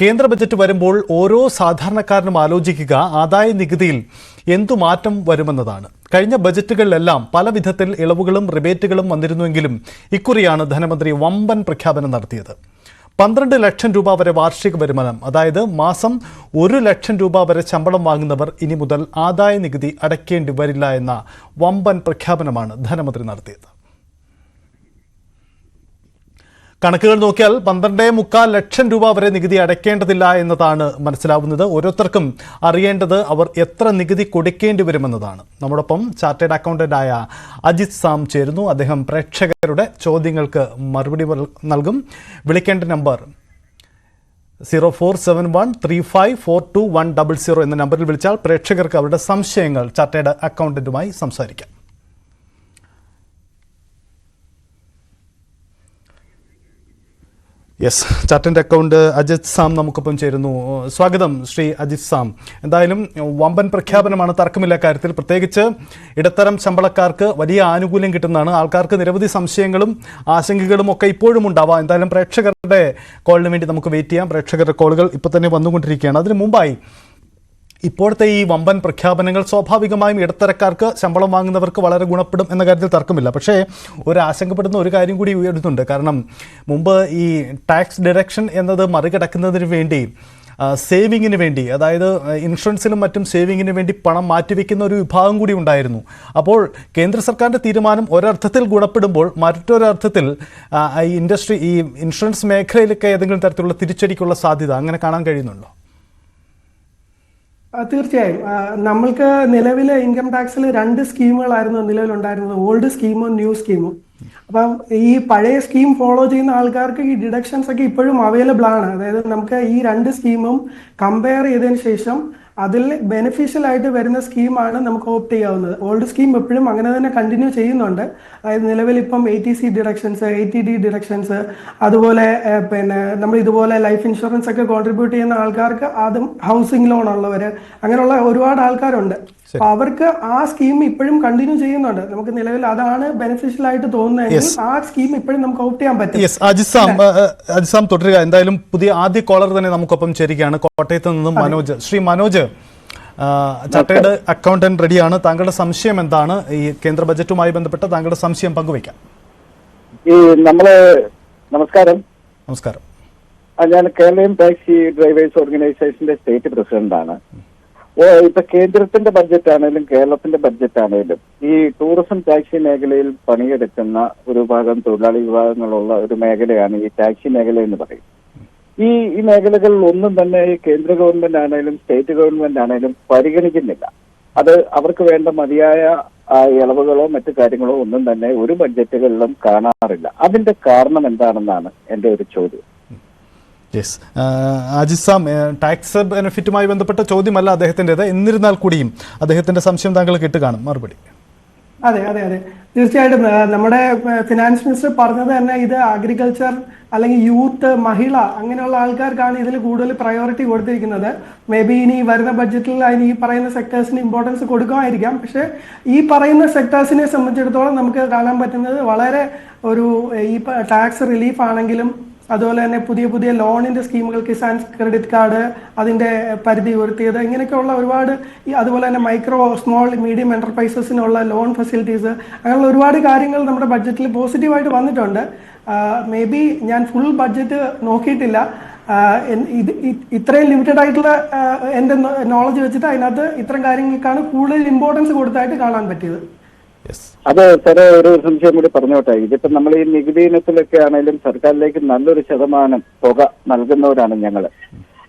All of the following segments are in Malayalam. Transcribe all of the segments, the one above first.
കേന്ദ്ര ബജറ്റ് വരുമ്പോൾ ഓരോ സാധാരണക്കാരനും ആലോചിക്കുക ആദായ നികുതിയിൽ എന്തു മാറ്റം വരുമെന്നതാണ്. കഴിഞ്ഞ ബജറ്റുകളിലെല്ലാം പല വിധത്തിൽ ഇളവുകളും റിബേറ്റുകളും വന്നിരുന്നുവെങ്കിലും ഇക്കുറിയാണ് ധനമന്ത്രി വമ്പൻ പ്രഖ്യാപനം നടത്തിയത്. പന്ത്രണ്ട് ലക്ഷം രൂപ വരെ വാർഷിക വരുമാനം അതായത് മാസം ഒരു ലക്ഷം രൂപ വരെ ശമ്പളം വാങ്ങുന്നവർ ഇനി മുതൽ ആദായ നികുതി അടയ്ക്കേണ്ടി വരില്ല എന്ന വമ്പൻ പ്രഖ്യാപനമാണ് ധനമന്ത്രി നടത്തിയത്. കണക്കുകൾ നോക്കിയാൽ പന്ത്രണ്ടേ മുക്കാൽ ലക്ഷം രൂപ വരെ നികുതി അടയ്ക്കേണ്ടതില്ല എന്നതാണ് മനസ്സിലാവുന്നത്. ഓരോരുത്തർക്കും അറിയേണ്ടത് അവർ എത്ര നികുതി കൊടുക്കേണ്ടി വരുമെന്നതാണ്. നമ്മോടൊപ്പം ചാർട്ടേഡ് അക്കൗണ്ടന്റായ അജിത് സാം ചേരുന്നു. അദ്ദേഹം പ്രേക്ഷകരുടെ ചോദ്യങ്ങൾക്ക് മറുപടി നൽകും. വിളിക്കേണ്ട number zero four seven one three five four two one double zero എന്ന നമ്പറിൽ വിളിച്ചാൽ പ്രേക്ഷകർക്ക് അവരുടെ സംശയങ്ങൾ ചാർട്ടേഡ് അക്കൗണ്ടന്റുമായി സംസാരിക്കാം. യെസ് ചാറ്റന്റെ അക്കൗണ്ട് അജിത് സാം നമുക്കൊപ്പം ചേരുന്നു. സ്വാഗതം ശ്രീ അജിത് സാം. എന്തായാലും വമ്പൻ പ്രഖ്യാപനമാണ് തർക്കമില്ല കാര്യത്തിൽ. പ്രത്യേകിച്ച് ഇടത്തരം ശമ്പളക്കാർക്ക് വലിയ ആനുകൂല്യം കിട്ടുന്നതാണ്. ആൾക്കാർക്ക് നിരവധി സംശയങ്ങളും ആശങ്കകളും ഒക്കെ ഇപ്പോഴും ഉണ്ടാവാം. എന്തായാലും പ്രേക്ഷകരുടെ കോളിന് വേണ്ടി നമുക്ക് വെയിറ്റ് ചെയ്യാം. പ്രേക്ഷകരുടെ കോളുകൾ ഇപ്പോൾ തന്നെ വന്നുകൊണ്ടിരിക്കുകയാണ്. അതിന് മുമ്പായി ഇപ്പോഴത്തെ ഈ വമ്പൻ പ്രഖ്യാപനങ്ങൾ സ്വാഭാവികമായും ഇടത്തരക്കാർക്ക് ശമ്പളം വാങ്ങുന്നവർക്ക് വളരെ ഗുണപ്പെടും എന്ന കാര്യത്തിൽ തർക്കമില്ല. പക്ഷേ ഒരു ആശങ്കപ്പെടുന്ന ഒരു കാര്യം കൂടി ഉയരുന്നുണ്ട്. കാരണം മുമ്പ് ഈ ടാക്സ് ഡിഡക്ഷൻ എന്നത് മറികടക്കുന്നതിന് വേണ്ടി സേവിങ്ങിന് വേണ്ടി അതായത് ഇൻഷുറൻസിലും മറ്റും സേവിങ്ങിന് വേണ്ടി പണം മാറ്റിവെക്കുന്ന ഒരു വിഭാഗം കൂടി ഉണ്ടായിരുന്നു. അപ്പോൾ കേന്ദ്ര സർക്കാരിന്റെ തീരുമാനം ഒരർത്ഥത്തിൽ ഗുണപ്പെടുമ്പോൾ മറ്റൊരർത്ഥത്തിൽ ഈ ഇൻഡസ്ട്രി ഈ ഇൻഷുറൻസ് മേഖലയിലൊക്കെ ഏതെങ്കിലും തരത്തിലുള്ള തിരിച്ചടിക്കുള്ള സാധ്യത അങ്ങനെ കാണാൻ കഴിയുന്നുണ്ടോ? തീർച്ചയായും. നമ്മൾക്ക് നിലവിലെ ഇൻകം ടാക്സിൽ രണ്ട് സ്കീമുകളായിരുന്നു നിലവിലുണ്ടായിരുന്നത്. ഓൾഡ് സ്കീമും ന്യൂ സ്കീമും അപ്പം ഈ പഴയ സ്കീം ഫോളോ ചെയ്യുന്ന ആൾക്കാർക്ക് ഈ ഡിഡക്ഷൻസ് ഒക്കെ ഇപ്പോഴും അവൈലബിൾ ആണ്. അതായത് നമുക്ക് ഈ രണ്ട് സ്കീമും കമ്പയർ ചെയ്തതിന് ശേഷം അതിൽ ബെനിഫിഷ്യൽ ആയിട്ട് വരുന്ന സ്കീമാണ് നമുക്ക് ഓപ്റ്റ് ചെയ്യാവുന്നത്. ഓൾഡ് സ്കീം എപ്പോഴും അങ്ങനെ തന്നെ കണ്ടിന്യൂ ചെയ്യുന്നുണ്ട്. അതായത് നിലവിൽ ഇപ്പം A T C deductions A T D deductions അതുപോലെ പിന്നെ നമ്മൾ ഇതുപോലെ ലൈഫ് ഇൻഷുറൻസ് ഒക്കെ കോൺട്രിബ്യൂട്ട് ചെയ്യുന്ന ആൾക്കാർക്ക് ആദ്യം ഹൗസിംഗ് ലോൺ ഉള്ളവർ അങ്ങനെയുള്ള ഒരുപാട് ആൾക്കാരുണ്ട്. അപ്പൊ അവർക്ക് ആ സ്കീം ഇപ്പോഴും കണ്ടിന്യൂ ചെയ്യുന്നുണ്ട്. നമുക്ക് നിലവിൽ അതാണ് ബെനിഫിഷ്യൽ ആയിട്ട് തോന്നുന്നത് ആ സ്കീം ഇപ്പോഴും നമുക്ക് ഓപ്റ്റ് ചെയ്യാൻ പറ്റും. അജിസാം തുടരുക. എന്തായാലും പുതിയ ആദ്യ കോളർ തന്നെ നമുക്കൊപ്പം ചേരുകയാണ്. കോട്ടയത്ത് നിന്നും മനോജ് ശ്രീ മനോജ് ആ, ചാർട്ടേഡ് അക്കൗണ്ടന്റ് റെഡിയാണ്. താങ്കളുടെ സംശയം എന്താണ്? ഈ കേന്ദ്ര ബജറ്റുമായി ബന്ധപ്പെട്ട് താങ്കളുടെ സംശയം പങ്കുവയ്ക്കാം. ഈ നമ്മൾ നമസ്കാരം. നമസ്കാരം. ഞാൻ കേരളീയം ടാക്സി ഡ്രൈവേഴ്സ് ഓർഗനൈസേഷന്റെ സ്റ്റേറ്റ് പ്രസിഡന്റാണ്. ഓ ഇപ്പൊ കേന്ദ്രത്തിന്റെ ബഡ്ജറ്റ് ആണെങ്കിലും കേരളത്തിന്റെ ബഡ്ജറ്റ് ആണെങ്കിലും ഈ ടൂറിസം ടാക്സി മേഖലയിൽ പണിയെടുക്കുന്ന ഒരു ഭാഗം തൊഴിലാളി വിഭാഗങ്ങളുള്ള ഒരു മേഖലയാണ് ഈ ടാക്സി മേഖല എന്ന് പറയും ഈ ഈ മേഖലകളിൽ ഒന്നും തന്നെ ഈ കേന്ദ്ര ഗവൺമെന്റ് ആണെങ്കിലും സ്റ്റേറ്റ് ഗവൺമെന്റ് ആണെങ്കിലും പരിഗണിക്കുന്നില്ല. അത് അവർക്ക് വേണ്ട മതിയായ ഇളവുകളോ മറ്റു കാര്യങ്ങളോ ഒന്നും തന്നെ ഒരു ബഡ്ജറ്റുകളിലും കാണാറില്ല. അതിന്റെ കാരണം എന്താണെന്നാണ് എന്റെ ഒരു ചോദ്യം. യെസ് അജിസാം ടാക്സ് ബെനിഫിറ്റുമായി ബന്ധപ്പെട്ട ചോദ്യമല്ല അദ്ദേഹത്തിന്റെത്. എന്നിരുന്നാൽ കൂടിയും അദ്ദേഹത്തിന്റെ സംശയം താങ്കൾ കേട്ട് കാണും. മറുപടി. അതെ അതെ അതെ. തീർച്ചയായിട്ടും നമ്മുടെ ഫിനാൻസ് മിനിസ്റ്റർ പറഞ്ഞത് തന്നെ ഇത് അഗ്രികൾച്ചർ അല്ലെങ്കിൽ യൂത്ത് മഹിള അങ്ങനെയുള്ള ആൾക്കാർക്കാണ് ഇതിൽ കൂടുതൽ പ്രയോറിറ്റി കൊടുത്തിരിക്കുന്നത്. മേ ബി ഇനി വരുന്ന ബഡ്ജറ്റിൽ അതിന് ഈ പറയുന്ന സെക്ടേഴ്സിന് ഇമ്പോർട്ടൻസ് കൊടുക്കുമായിരിക്കാം. പക്ഷേ ഈ പറയുന്ന സെക്ടേഴ്സിനെ സംബന്ധിച്ചിടത്തോളം നമുക്ക് കാണാൻ പറ്റുന്നത് വളരെ ഒരു ഈ ടാക്സ് റിലീഫ് ആണെങ്കിലും അതുപോലെ തന്നെ പുതിയ പുതിയ ലോണിന്റെ സ്കീമുകൾ കിസാൻ ക്രെഡിറ്റ് കാർഡ് അതിന്റെ പരിധി ഉയർത്തിയത് ഇങ്ങനെയൊക്കെയുള്ള ഒരുപാട് ഈ അതുപോലെ തന്നെ മൈക്രോ സ്മോൾ മീഡിയം എന്റർപ്രൈസസിനുള്ള ലോൺ ഫെസിലിറ്റീസ് അങ്ങനെയുള്ള ഒരുപാട് കാര്യങ്ങൾ നമ്മുടെ ബഡ്ജറ്റിൽ പോസിറ്റീവായിട്ട് വന്നിട്ടുണ്ട്. മേ ബി ഞാൻ ഫുൾ ബഡ്ജറ്റ് നോക്കിയിട്ടില്ല. ഇത് ഇത്രയും ലിമിറ്റഡ് ആയിട്ടുള്ള എന്റെ നോളജ് വെച്ചിട്ട് അതിനകത്ത് ഇത്തരം കാര്യങ്ങൾക്കാണ് കൂടുതൽ ഇമ്പോർട്ടൻസ് കൊടുത്തായിട്ട് കാണാൻ പറ്റിയത്. അത് സാറെ ഒരു സംശയം കൂടി പറഞ്ഞോട്ടെ. ഇതിപ്പോ നമ്മൾ ഈ നികുതി ഇനത്തിലൊക്കെ ആണെങ്കിലും സർക്കാരിലേക്ക് നല്ലൊരു ശതമാനം തുക നൽകുന്നവരാണ് ഞങ്ങൾ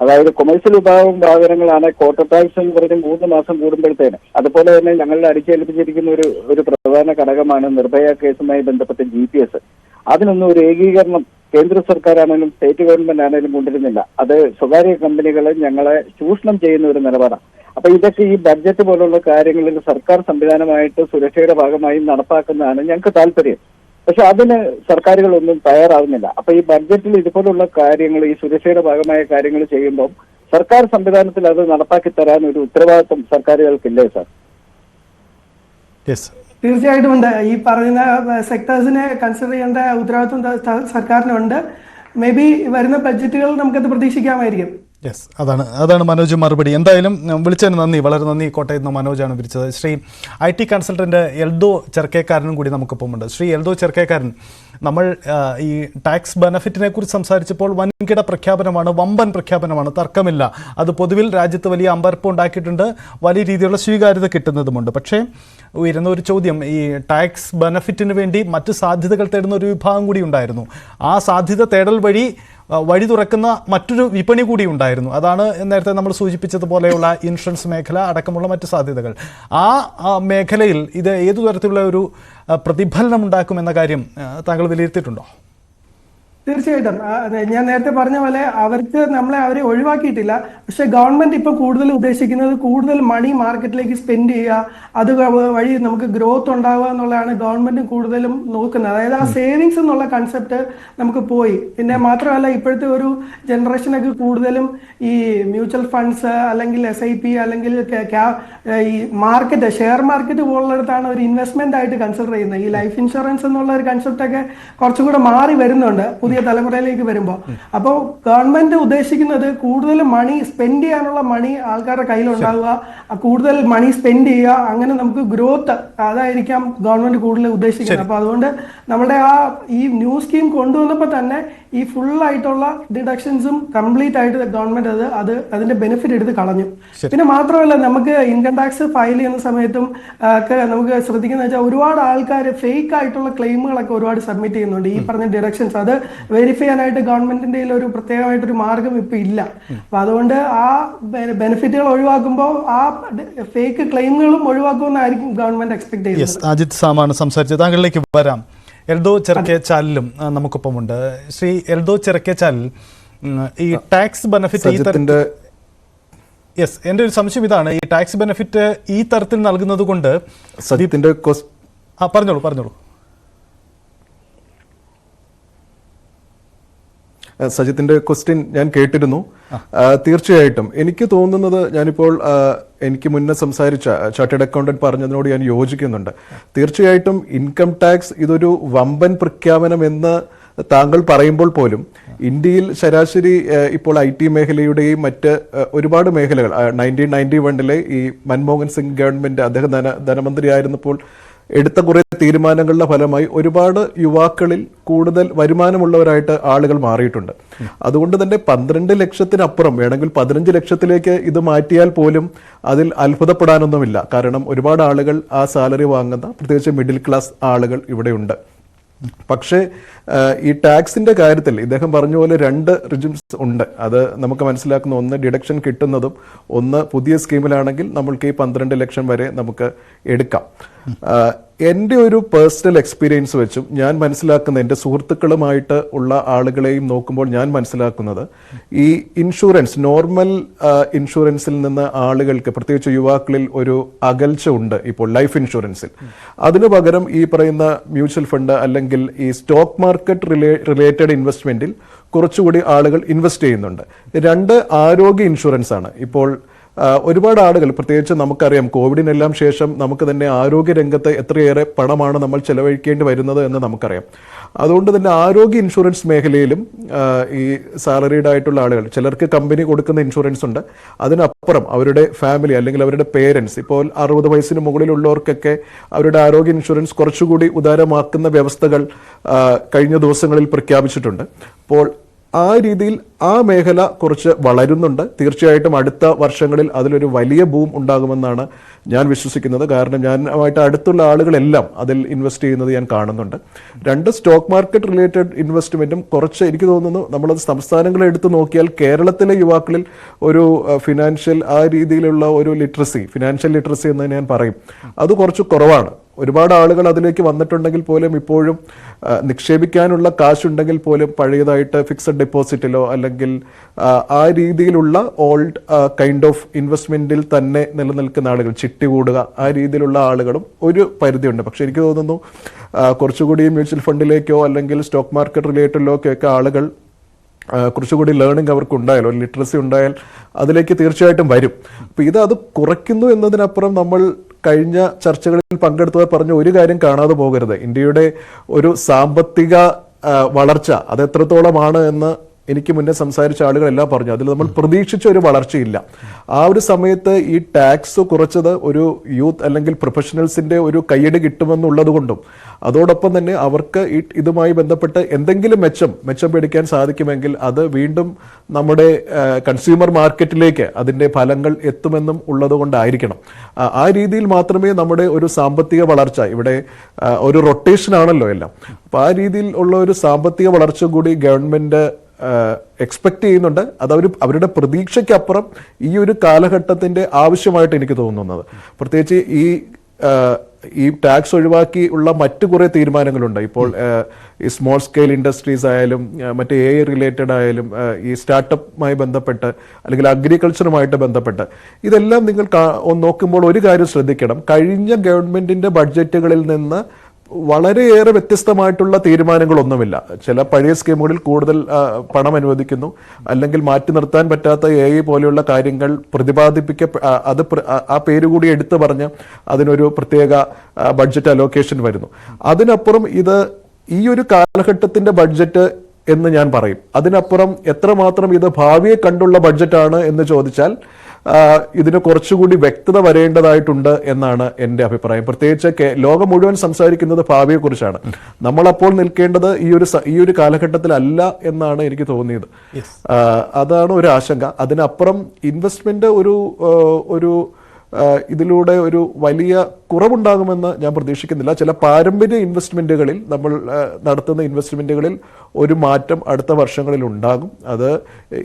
അതായത് കൊമേഴ്സ്യൽ വിഭാഗം വാഹനങ്ങളാണ് കോട്ട ടാക്സ് എന്ന് പറഞ്ഞ് മൂന്ന് മാസം കൂടുമ്പോഴത്തേന്. അതുപോലെ തന്നെ ഞങ്ങളിൽ അടിച്ചേൽപ്പിച്ചിരിക്കുന്ന ഒരു ഒരു പ്രധാന ഘടകമാണ് നിർഭയ കേസുമായി ബന്ധപ്പെട്ട ജി പി എസ് അതിനൊന്നും ഒരു ഏകീകരണം കേന്ദ്ര സർക്കാരാണെങ്കിലും സ്റ്റേറ്റ് ഗവൺമെന്റ് ആണെങ്കിലും കൊണ്ടിരുന്നില്ല അത് സ്വകാര്യ കമ്പനികളെ ഞങ്ങളെ ചൂഷണം ചെയ്യുന്ന ഒരു നിലപാടാണ്. അപ്പൊ ഇതൊക്കെ ഈ ബഡ്ജറ്റ് പോലുള്ള കാര്യങ്ങളിൽ സർക്കാർ സംവിധാനമായിട്ട് സുരക്ഷയുടെ ഭാഗമായി നടപ്പാക്കുന്നതാണ് ഞങ്ങൾക്ക് താല്പര്യം. പക്ഷെ അതിന് സർക്കാരുകളൊന്നും തയ്യാറാവുന്നില്ല. അപ്പൊ ഈ ബഡ്ജറ്റിൽ ഇതുപോലുള്ള കാര്യങ്ങൾ ഈ സുരക്ഷയുടെ ഭാഗമായ കാര്യങ്ങൾ ചെയ്യുമ്പോൾ സർക്കാർ സംവിധാനത്തിൽ അത് നടപ്പാക്കി തരാൻ ഒരു ഉത്തരവാദിത്വം സർക്കാരുകൾക്കില്ലേ സാർ? തീർച്ചയായിട്ടും ഉണ്ട്. ഈ പറയുന്ന സെക്ടേഴ്സിനെ കൺസിഡർ ചെയ്യേണ്ട ഉത്തരവാദിത്വം സർക്കാരിനുണ്ട്. മേ ബി വരുന്ന ബഡ്ജറ്റുകൾ നമുക്കത് പ്രതീക്ഷിക്കാമായിരിക്കും. യെസ് അതാണ് അതാണ് മനോജ് മറുപടി. എന്തായാലും വിളിച്ചതിന് നന്ദി വളരെ നന്ദി. കോട്ടയത്ത് നിന്ന് മനോജാണ് വിളിച്ചത്. Shri I T consultant Eldho ചെറുക്കേക്കാരനും കൂടി നമുക്കൊപ്പമുണ്ട്. ശ്രീ എൽദോ ചെറുക്കേക്കാരൻ നമ്മൾ ഈ ടാക്സ് ബെനഫിറ്റിനെ കുറിച്ച് സംസാരിച്ചപ്പോൾ വൻകിട പ്രഖ്യാപനമാണ് വമ്പൻ പ്രഖ്യാപനമാണ് തർക്കമില്ല. അത് പൊതുവിൽ രാജ്യത്ത് വലിയ അമ്പരപ്പ് ഉണ്ടാക്കിയിട്ടുണ്ട്. വലിയ രീതിയിലുള്ള സ്വീകാര്യത കിട്ടുന്നതുമുണ്ട്. പക്ഷേ ഉയരുന്ന ഒരു ചോദ്യം ഈ ടാക്സ് ബെനഫിറ്റിന് വേണ്ടി മറ്റ് സാധ്യതകൾ തേടുന്ന ഒരു വിഭാഗം കൂടി ഉണ്ടായിരുന്നു. ആ സാധ്യത തേടൽ വഴി വഴി തുറക്കുന്ന മറ്റൊരു വിപണി കൂടി ഉണ്ടായിരുന്നു. അതാണ് നേരത്തെ നമ്മൾ സൂചിപ്പിച്ചതുപോലെയുള്ള ഇൻഷുറൻസ് മേഖല അടക്കമുള്ള മറ്റ് സാധ്യതകൾ. ആ മേഖലയിൽ ഇത് ഏതു തരത്തിലുള്ള ഒരു പ്രതിഫലനം ഉണ്ടാക്കുമെന്ന കാര്യം താങ്കൾ വിലയിരുത്തിയിട്ടുണ്ടോ? തീർച്ചയായിട്ടും. ഞാൻ നേരത്തെ പറഞ്ഞ പോലെ അവർക്ക് നമ്മളെ അവരെ ഒഴിവാക്കിയിട്ടില്ല. പക്ഷെ ഗവൺമെന്റ് ഇപ്പൊ കൂടുതൽ ഉദ്ദേശിക്കുന്നത് കൂടുതൽ മണി മാർക്കറ്റിലേക്ക് സ്പെൻഡ് ചെയ്യുക. അത് വഴി നമുക്ക് ഗ്രോത്ത് ഉണ്ടാവുക എന്നുള്ളതാണ് ഗവൺമെന്റ് കൂടുതലും നോക്കുന്നത്. അതായത് ആ സേവിങ്സ് എന്നുള്ള കൺസെപ്റ്റ് നമുക്ക് പോയി. പിന്നെ മാത്രമല്ല ഇപ്പോഴത്തെ ഒരു ജനറേഷനൊക്കെ കൂടുതലും ഈ മ്യൂച്വൽ ഫണ്ട്സ് അല്ലെങ്കിൽ എസ് ഐ പി അല്ലെങ്കിൽ ഈ മാർക്കറ്റ് ഷെയർ മാർക്കറ്റ് പോലുള്ളിടത്താണ് ഒരു ഇൻവെസ്റ്റ്മെന്റ് ആയിട്ട് കൺസിഡർ ചെയ്യുന്നത്. ഈ ലൈഫ് ഇൻഷുറൻസ് എന്നുള്ള ഒരു കൺസെപ്റ്റ് ഒക്കെ കുറച്ചും കൂടെ മാറി വരുന്നുണ്ട്. പുതിയ തലമുറയിലേക്ക് വരുമ്പോൾ അപ്പോൾ ഗവൺമെന്റ് ഉദ്ദേശിക്കുന്നത് കൂടുതൽ മണി സ്പെൻഡ് ചെയ്യാനുള്ള മണി ആൾക്കാരുടെ കയ്യിലുണ്ടാവുക കൂടുതൽ മണി സ്പെൻഡ് ചെയ്യുക അങ്ങനെ നമുക്ക് ഗ്രോത്ത് അതായിരിക്കാം ഗവൺമെന്റ് കൂടുതൽ ഉദ്ദേശിക്കുന്നത്. അപ്പൊ അതുകൊണ്ട് നമ്മുടെ ആ ഈ ന്യൂ സ്കീം കൊണ്ടുവന്നപ്പോൾ തന്നെ ഈ ഫുൾ ആയിട്ടുള്ള ഡിഡക്ഷൻസും കംപ്ലീറ്റ് ആയിട്ട് ഗവൺമെന്റ് അത് അത് അതിന്റെ ബെനിഫിറ്റ് എടുത്ത് കളഞ്ഞു. പിന്നെ മാത്രമല്ല നമുക്ക് ഇൻകം ടാക്സ് ഫയൽ ചെയ്യുന്ന സമയത്തും ഒക്കെ നമുക്ക് ശ്രദ്ധിക്കുന്ന വെച്ചാൽ ഒരുപാട് ആൾക്കാർ ഫേക്ക് ആയിട്ടുള്ള ക്ലെയിമുകളൊക്കെ ഒരുപാട് സബ്മിറ്റ് ചെയ്യുന്നുണ്ട്. ഈ പറഞ്ഞ ഡിഡക്ഷൻസ് അത് വെരിഫൈ ചെയ്യാനായിട്ട് ഗവൺമെന്റിന്റെ ഒരു പ്രത്യേകമായിട്ടൊരു മാർഗം ഇപ്പൊ ഇല്ല. അപ്പൊ അതുകൊണ്ട് ആ ബെനിഫിറ്റുകൾ ഒഴിവാക്കുമ്പോൾ ആ ഫേക്ക് ക്ലെയിമുകളും ഒഴിവാക്കുമെന്നായിരിക്കും ഗവൺമെന്റ് എക്സ്പെക്ട് ചെയ്യുന്നത്. അജിത് സാമാണ് സംസാരിച്ചത്. താങ്കളിലേക്ക് വരാം. എൽദോ ചെറുക്കേച്ചാലിലും നമുക്കൊപ്പമുണ്ട്. ശ്രീ എൽദോ ചെറുക്കേച്ചാലിൽ ഈ ടാക്സ് ബെനഫിറ്റ് യെസ് എന്റെ ഒരു സംശയം ഇതാണ്. ഈ ടാക്സ് ബെനഫിറ്റ് ഈ തരത്തിൽ നൽകുന്നത് കൊണ്ട് സജിത്തിന്റെ പറഞ്ഞോളൂ പറഞ്ഞോളൂ. സജിത്തിന്റെ ക്വസ്റ്റ്യൻ ഞാൻ കേട്ടിരുന്നു. തീർച്ചയായിട്ടും. എനിക്ക് തോന്നുന്നത് ഞാനിപ്പോൾ എനിക്ക് മുന്നേ സംസാരിച്ച ചാർട്ടേഡ് അക്കൗണ്ടന്റ് പറഞ്ഞതിനോട് ഞാൻ യോജിക്കുന്നുണ്ട്. തീർച്ചയായിട്ടും ഇൻകം ടാക്സ് ഇതൊരു വമ്പൻ പ്രഖ്യാപനം എന്ന് താങ്കൾ പറയുമ്പോൾ പോലും ഇന്ത്യയിൽ ശരാശരി ഇപ്പോൾ ഐ ടി മേഖലയുടെയും മറ്റ് ഒരുപാട് മേഖലകൾ നയന്റീൻ നയന്റി വണ്ണിലെ ഈ മൻമോഹൻ സിംഗ് ഗവൺമെന്റ് അദ്ദേഹം ധന ധനമന്ത്രിയായിരുന്നപ്പോൾ എടുത്ത കുറെ തീരുമാനങ്ങളുടെ ഫലമായി ഒരുപാട് യുവാക്കളിൽ കൂടുതൽ വരുമാനമുള്ളവരായിട്ട് ആളുകൾ മാറിയിട്ടുണ്ട്. അതുകൊണ്ട് തന്നെ പന്ത്രണ്ട് ലക്ഷത്തിനപ്പുറം വേണമെങ്കിൽ പതിനഞ്ച് ലക്ഷത്തിലേക്ക് ഇത് മാറ്റിയാൽ പോലും അതിൽ അത്ഭുതപ്പെടാനൊന്നുമില്ല. കാരണം ഒരുപാട് ആളുകൾ ആ സാലറി വാങ്ങുന്ന പ്രത്യേകിച്ച് മിഡിൽ ക്ലാസ് ആളുകൾ ഇവിടെയുണ്ട് പക്ഷേ ഈ ടാക്സിന്റെ കാര്യത്തിൽ ഇദ്ദേഹം പറഞ്ഞ പോലെ രണ്ട് റിജിംസ് ഉണ്ട്. അത് നമുക്ക് മനസ്സിലാക്കുന്ന ഒന്ന് ഡിഡക്ഷൻ കിട്ടുന്നതും ഒന്ന് പുതിയ സ്കീമിലാണെങ്കിൽ നമ്മൾക്ക് ഈ പന്ത്രണ്ട് ലക്ഷം വരെ നമുക്ക് എടുക്കാം. എന്റെ ഒരു പേഴ്സണൽ എക്സ്പീരിയൻസ് വെച്ചും ഞാൻ മനസ്സിലാക്കുന്ന എന്റെ സുഹൃത്തുക്കളുമായിട്ട് ഉള്ള ആളുകളെയും നോക്കുമ്പോൾ ഞാൻ മനസ്സിലാക്കുന്നത് ഈ ഇൻഷുറൻസ് നോർമൽ ഇൻഷുറൻസിൽ നിന്ന് ആളുകൾക്ക് പ്രത്യേകിച്ച് യുവാക്കളിൽ ഒരു അകൽച്ച ഉണ്ട് ഇപ്പോൾ ലൈഫ് ഇൻഷുറൻസിൽ അതിനു പകരം ഈ പറയുന്ന മ്യൂച്വൽ ഫണ്ട് അല്ലെങ്കിൽ ഈ സ്റ്റോക്ക് മാർക്കറ്റ് റിലേറ്റഡ് ഇൻവെസ്റ്റ്മെന്റിൽ കുറച്ചുകൂടി ആളുകൾ ഇൻവെസ്റ്റ് ചെയ്യുന്നുണ്ട്. രണ്ട് ആരോഗ്യ ഇൻഷുറൻസ് ആണ്. ഇപ്പോൾ ഒരുപാട് ആളുകൾ പ്രത്യേകിച്ച് നമുക്കറിയാം കോവിഡിനെല്ലാം ശേഷം നമുക്ക് തന്നെ ആരോഗ്യ രംഗത്ത് എത്രയേറെ പണമാണ് നമ്മൾ ചെലവഴിക്കേണ്ടി വരുന്നത് എന്ന് നമുക്കറിയാം. അതുകൊണ്ട് തന്നെ ആരോഗ്യ ഇൻഷുറൻസ് മേഖലയിലും ഈ സാലറീഡ് ആയിട്ടുള്ള ആളുകൾ ചിലർക്ക് കമ്പനി കൊടുക്കുന്ന ഇൻഷുറൻസ് ഉണ്ട്. അതിനപ്പുറം അവരുടെ ഫാമിലി അല്ലെങ്കിൽ അവരുടെ പേരൻസ് ഇപ്പോൾ അറുപത് വയസ്സിന് മുകളിലുള്ളവർക്കൊക്കെ അവരുടെ ആരോഗ്യ ഇൻഷുറൻസ് കുറച്ചുകൂടി ഉദാരമാക്കുന്ന വ്യവസ്ഥകൾ കഴിഞ്ഞ ദിവസങ്ങളിൽ പ്രഖ്യാപിച്ചിട്ടുണ്ട്. അപ്പോൾ ആ രീതിയിൽ ആ മേഖല കുറച്ച് വളരുന്നുണ്ട്. തീർച്ചയായിട്ടും അടുത്ത വർഷങ്ങളിൽ അതിലൊരു വലിയ ബൂം ഉണ്ടാകുമെന്നാണ് ഞാൻ വിശ്വസിക്കുന്നത്. കാരണം ഞാനുമായിട്ട് അടുത്തുള്ള ആളുകളെല്ലാം അതിൽ ഇൻവെസ്റ്റ് ചെയ്യുന്നത് ഞാൻ കാണുന്നുണ്ട്. രണ്ട് സ്റ്റോക്ക് മാർക്കറ്റ് റിലേറ്റഡ് ഇൻവെസ്റ്റ്മെന്റും കുറച്ച് എനിക്ക് തോന്നുന്നു നമ്മളത് സംസ്ഥാനങ്ങളെ എടുത്തു നോക്കിയാൽ കേരളത്തിലെ യുവാക്കളിൽ ഒരു ഫിനാൻഷ്യൽ ആ രീതിയിലുള്ള ഒരു ലിറ്ററസി ഫിനാൻഷ്യൽ ലിറ്ററസി എന്ന് ഞാൻ പറയും. അത് കുറച്ച് കുറവാണ്. ഒരുപാട് ആളുകൾ അതിലേക്ക് വന്നിട്ടുണ്ടെങ്കിൽ പോലും ഇപ്പോഴും നിക്ഷേപിക്കാനുള്ള കാശുണ്ടെങ്കിൽ പോലും പഴയതായിട്ട് ഫിക്സഡ് ഡെപ്പോസിറ്റിലോ അല്ലെങ്കിൽ ആ, രീതിയിലുള്ള ഓൾഡ് കൈൻഡ് ഓഫ് ഇൻവെസ്റ്റ്മെന്റിൽ തന്നെ നിലനിൽക്കുന്ന ആളുകൾ ചിട്ടി കൂടുക ആ രീതിയിലുള്ള ആളുകളും ഒരു പരിധിയുണ്ട്. പക്ഷേ എനിക്ക് തോന്നുന്നു കുറച്ചുകൂടി മ്യൂച്വൽ ഫണ്ടിലേക്കോ അല്ലെങ്കിൽ സ്റ്റോക്ക് മാർക്കറ്റ് റിലേറ്റഡിലോ ഒക്കെ ആളുകൾ കുറച്ചുകൂടി ലേണിംഗ് അവർക്ക് ഉണ്ടായാൽ ഒരു ലിറ്ററസി ഉണ്ടായാൽ അതിലേക്ക് തീർച്ചയായിട്ടും വരും. അപ്പോൾ ഇത് അത് കുറയ്ക്കുന്നു എന്നതിനപ്പുറം നമ്മൾ കഴിഞ്ഞ ചർച്ചകളിൽ പങ്കെടുത്തവർ പറഞ്ഞ ഒരു കാര്യം കാണാതെ പോകരുത്. ഇന്ത്യയുടെ ഒരു സാമ്പത്തിക വളർച്ച അത് എത്രത്തോളമാണ് എന്ന് എനിക്ക് മുന്നേ സംസാരിച്ച ആളുകളെല്ലാം പറഞ്ഞു. അതിൽ നമ്മൾ പ്രതീക്ഷിച്ച ഒരു വളർച്ചയില്ല. ആ ഒരു സമയത്ത് ഈ ടാക്സ് കുറച്ചത് ഒരു യൂത്ത് അല്ലെങ്കിൽ പ്രൊഫഷണൽസിന്റെ ഒരു കയ്യടി കിട്ടുമെന്നുള്ളത് കൊണ്ടും അതോടൊപ്പം തന്നെ അവർക്ക് ഇതുമായി ബന്ധപ്പെട്ട് എന്തെങ്കിലും മെച്ചം മെച്ചം പിടിക്കാൻ സാധിക്കുമെങ്കിൽ അത് വീണ്ടും നമ്മുടെ കൺസ്യൂമർ മാർക്കറ്റിലേക്ക് അതിന്റെ ഫലങ്ങൾ എത്തുമെന്നും ഉള്ളത് കൊണ്ടായിരിക്കണം ആ, രീതിയിൽ മാത്രമേ നമ്മുടെ ഒരു സാമ്പത്തിക വളർച്ച ഇവിടെ ഒരു റൊട്ടേഷൻ ആണല്ലോ എല്ലാം. അപ്പോൾ ആ രീതിയിൽ ഉള്ള ഒരു സാമ്പത്തിക വളർച്ച കൂടി ഗവൺമെന്റ് എക്സ്പെക്ട് ചെയ്യുന്നുണ്ട്. അത് അവർ അവരുടെ പ്രതീക്ഷയ്ക്കപ്പുറം ഈ ഒരു കാലഘട്ടത്തിന്റെ ആവശ്യമായിട്ട് എനിക്ക് തോന്നുന്നത്. പ്രത്യേകിച്ച് ഈ ഈ ടാക്സ് ഒഴിവാക്കി ഉള്ള മറ്റു കുറെ തീരുമാനങ്ങളുണ്ട്. ഇപ്പോൾ ഈ സ്മോൾ സ്കെയിൽ ഇൻഡസ്ട്രീസ് ആയാലും മറ്റ് എ റിലേറ്റഡ് ആയാലും ഈ സ്റ്റാർട്ടപ്പുമായി ബന്ധപ്പെട്ട് അല്ലെങ്കിൽ അഗ്രികൾച്ചറുമായിട്ട് ബന്ധപ്പെട്ട് ഇതെല്ലാം നിങ്ങൾ നോക്കുമ്പോൾ ഒരു കാര്യം ശ്രദ്ധിക്കണം. കഴിഞ്ഞ ഗവൺമെന്റിന്റെ ബഡ്ജറ്റുകളിൽ നിന്ന് വളരെയേറെ വ്യത്യസ്തമായിട്ടുള്ള തീരുമാനങ്ങളൊന്നുമില്ല. ചില പഴയ സ്കീമുകളിൽ കൂടുതൽ പണം അനുവദിക്കുന്നു. അല്ലെങ്കിൽ മാറ്റി നിർത്താൻ പറ്റാത്ത എ പോലെയുള്ള കാര്യങ്ങൾ പ്രതിപാദിപ്പിക്ക അത് ആ- പേര് കൂടി എടുത്തു പറഞ്ഞ് അതിനൊരു പ്രത്യേക ബഡ്ജറ്റ് അലോക്കേഷൻ വരുന്നു. അതിനപ്പുറം ഇത് ഈ ഒരു കാലഘട്ടത്തിന്റെ ബഡ്ജറ്റ് എന്ന് ഞാൻ പറയും. അതിനപ്പുറം എത്രമാത്രം ഇത് ഭാവിയെ കണ്ടുള്ള ബഡ്ജറ്റാണ് എന്ന് ചോദിച്ചാൽ ഇതിന് കുറച്ചുകൂടി വ്യക്തത വരേണ്ടതായിട്ടുണ്ട് എന്നാണ് എന്റെ അഭിപ്രായം. പ്രത്യേകിച്ച് ലോകം മുഴുവൻ സംസാരിക്കുന്നത് ഭാവിയെക്കുറിച്ചാണ്. നമ്മളപ്പോൾ നിൽക്കേണ്ടത് ഈ ഒരു ഈ ഒരു കാലഘട്ടത്തിലല്ല എന്നാണ് എനിക്ക് തോന്നിയത്. അതാണ് ഒരു ആശങ്ക. അതിനപ്പുറം ഇൻവെസ്റ്റ്മെന്റ് ഒരു ഒരു ഇതിലൂടെ ഒരു വലിയ കുറവുണ്ടാകുമെന്ന് ഞാൻ പ്രതീക്ഷിക്കുന്നില്ല. ചില പാരമ്പര്യ ഇൻവെസ്റ്റ്മെന്റുകളിൽ നമ്മൾ നടത്തുന്ന ഇൻവെസ്റ്റ്മെന്റുകളിൽ ഒരു മാറ്റം അടുത്ത വർഷങ്ങളിൽ ഉണ്ടാകും. അത്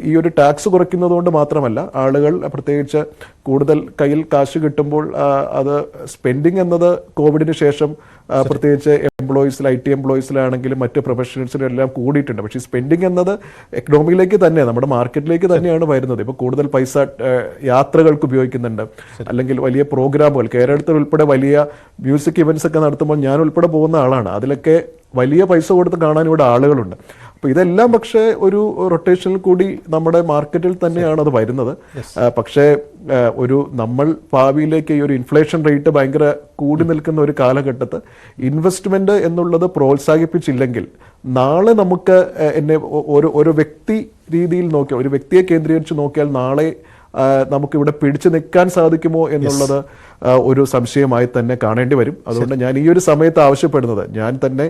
ഈ ഒരു ടാക്സ് കുറയ്ക്കുന്നതുകൊണ്ട് മാത്രമല്ല ആളുകൾ പ്രത്യേകിച്ച് കൂടുതൽ കയ്യിൽ കാശ് കിട്ടുമ്പോൾ അത് സ്പെൻഡിങ് എന്നത് കോവിഡിന് ശേഷം പ്രത്യേകിച്ച് എംപ്ലോയീസിൽ ഐ ടി എംപ്ലോയീസിലാണെങ്കിലും മറ്റ് പ്രൊഫഷണൽസിലും എല്ലാം കൂടിയിട്ടുണ്ട്. പക്ഷേ സ്പെൻഡിങ് എന്നത് എക്കണോമിയിലേക്ക് തന്നെ നമ്മുടെ മാർക്കറ്റിലേക്ക് തന്നെയാണ് വരുന്നത്. ഇപ്പോൾ കൂടുതൽ പൈസ യാത്രകൾക്ക് ഉപയോഗിക്കുന്നുണ്ട്. അല്ലെങ്കിൽ വലിയ പ്രോഗ്രാമുകൾ കേരളത്തിൽ ഉൾപ്പെടെ വലിയ മ്യൂസിക് ഇവന്റ്സ് ഒക്കെ നടത്തുമ്പോൾ ഞാൻ ഉൾപ്പെടെ പോകുന്ന ആളാണ്. അതിലൊക്കെ വലിയ പൈസ കൊടുത്ത് കാണാൻ ഇവിടെ ആളുകളുണ്ട്. അപ്പോൾ ഇതെല്ലാം പക്ഷേ ഒരു റൊട്ടേഷനിൽ കൂടി നമ്മുടെ മാർക്കറ്റിൽ തന്നെയാണ് അത് വരുന്നത്. പക്ഷേ ഒരു നമ്മൾ ഭാവിയിലേക്ക് ഈ ഒരു ഇൻഫ്ലേഷൻ റേറ്റ് ഭയങ്കര കൂടി നിൽക്കുന്ന ഒരു കാലഘട്ടത്ത് ഇൻവെസ്റ്റ്മെന്റ് എന്നുള്ളത് പ്രോത്സാഹിപ്പിച്ചില്ലെങ്കിൽ നാളെ നമുക്ക് എന്നെ ഒരു ഒരു വ്യക്തി രീതിയിൽ നോക്കിയാൽ ഒരു വ്യക്തിയെ കേന്ദ്രീകരിച്ച് നോക്കിയാൽ നാളെ നമുക്കിവിടെ പിടിച്ചു നിൽക്കാൻ സാധിക്കുമോ എന്നുള്ളത് ഒരു സംശയമായി തന്നെ കാണേണ്ടി വരും. അതുകൊണ്ട് ഞാൻ ഈ ഒരു സമയത്ത് ആവശ്യപ്പെടുന്നത് ഞാൻ തന്നെ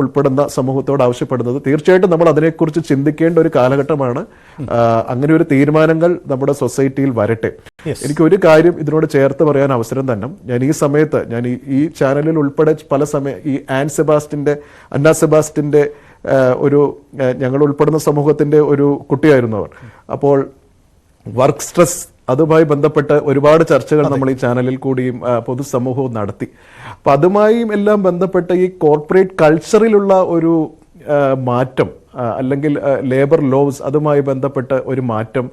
ഉൾപ്പെടുന്ന സമൂഹത്തോട് ആവശ്യപ്പെടുന്നത് തീർച്ചയായിട്ടും നമ്മൾ അതിനെക്കുറിച്ച് ചിന്തിക്കേണ്ട ഒരു കാലഘട്ടമാണ്. അങ്ങനെ ഒരു തീരുമാനങ്ങൾ നമ്മുടെ സൊസൈറ്റിയിൽ വരട്ടെ. എനിക്ക് ഒരു കാര്യം ഇതിനോട് ചേർത്ത് പറയാൻ അവസരം തന്നെ ഞാൻ ഈ സമയത്ത് ഞാൻ ഈ ഈ ചാനലിൽ ഉൾപ്പെടെ പല സമയം ഈ ആൻ സെബാസ്റ്റിന്റെ അന്ന സെബാസ്റ്റിന്റെ ഒരു ഞങ്ങൾ ഉൾപ്പെടുന്ന സമൂഹത്തിന്റെ ഒരു കുട്ടിയായിരുന്നു അവർ. അപ്പോൾ വർക്ക് സ്ട്രെസ് അതുമായി ബന്ധപ്പെട്ട് ഒരുപാട് ചർച്ചകൾ നമ്മൾ ഈ ചാനലിൽ കൂടിയും പൊതുസമൂഹവും നടത്തി. അപ്പൊ അതുമായും എല്ലാം ബന്ധപ്പെട്ട ഈ കോർപ്പറേറ്റ് കൾച്ചറിലുള്ള ഒരു മാറ്റം അല്ലെങ്കിൽ ലേബർ ലോസ് അതുമായി ബന്ധപ്പെട്ട ഒരു മാറ്റം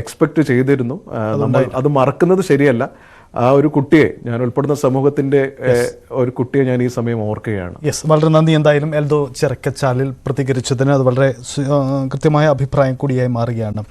എക്സ്പെക്ട് ചെയ്തിരുന്നു. നമ്മൾ അത് മറക്കുന്നത് ശരിയല്ല. ആ ഒരു കുട്ടിയെ ഞാൻ ഉൾപ്പെടുന്ന സമൂഹത്തിന്റെ ഒരു കുട്ടിയെ ഞാൻ ഈ സമയം ഓർക്കുകയാണ്. യെസ് വളരെ നന്ദി എന്തായാലും. എൽദോ ചിറക്കച്ചാലിൽ പ്രതികരിച്ചതിന് അത് വളരെ കൃത്യമായ അഭിപ്രായം കൂടിയായി മാറുകയാണ്.